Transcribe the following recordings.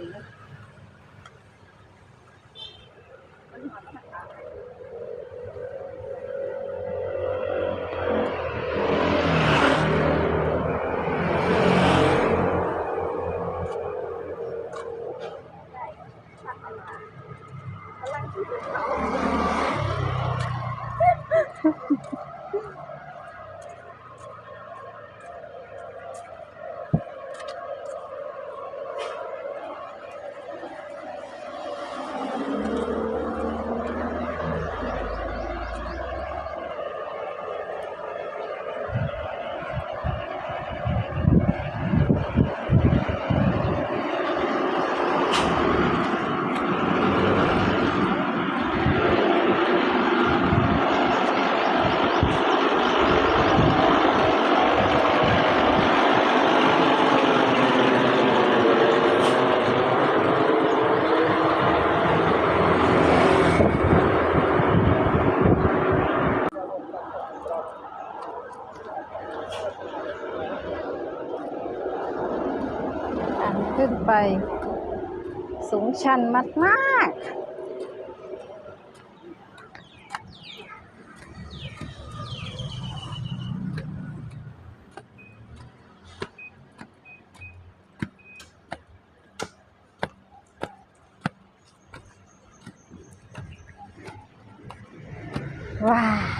gì nữa ขึ้นไป สูงชันมากๆว้า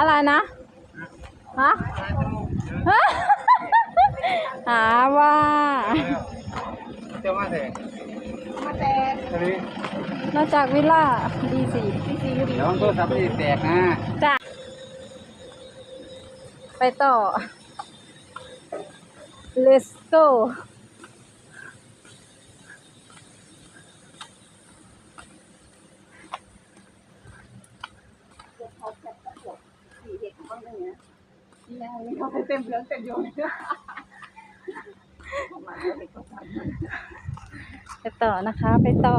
ะไรนะฮะหาว่าเจ้ามาแต่มาแต่ตอนนี้มาจากวิลล่าดีสี่ดีสี่ก็ดีเดี๋ยวมันโทรศัพท์มันจะแตกนะจ้ะไปต่อ let's go ไปต่อนะคะ ไปต่อ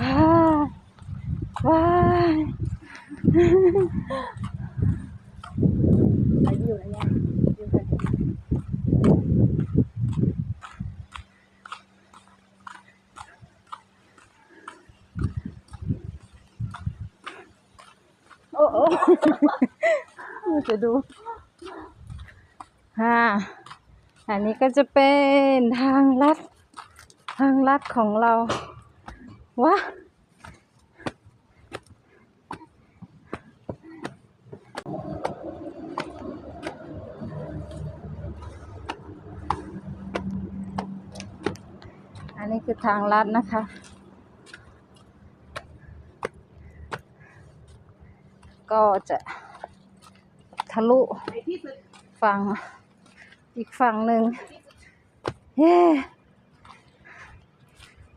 ว้าวว้าวไปอยู่แล้วเนี่ยอยู่กันโอ้โอ้ จะดูฮ่าอันนี้ก็จะเป็นทางลัด ทางลัดของเราวะอันนี้คือทางลัดนะคะก็จะ ทะลุฝั่งอีกฝั่งหนึ่งเย้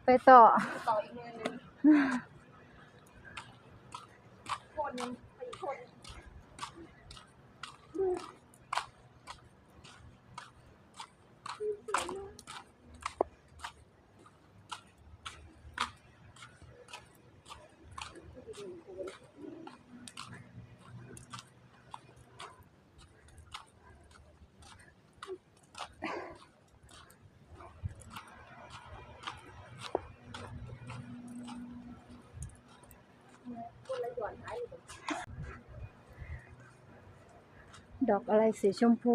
ไปต่อต่ออีกเนินนึงคนคน ดอกอะไรสีชมพู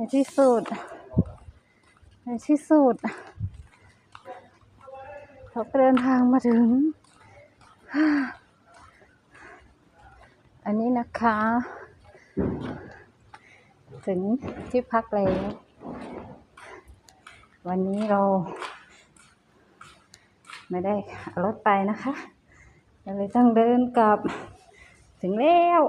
ในที่สุด ในที่สุด เราเดินทางมาถึง อันนี้นะคะ ถึงที่พักแล้ว วันนี้เรา ไม่ได้รถไปนะคะ เราเลยต้องเดินกลับ ถึงแล้ว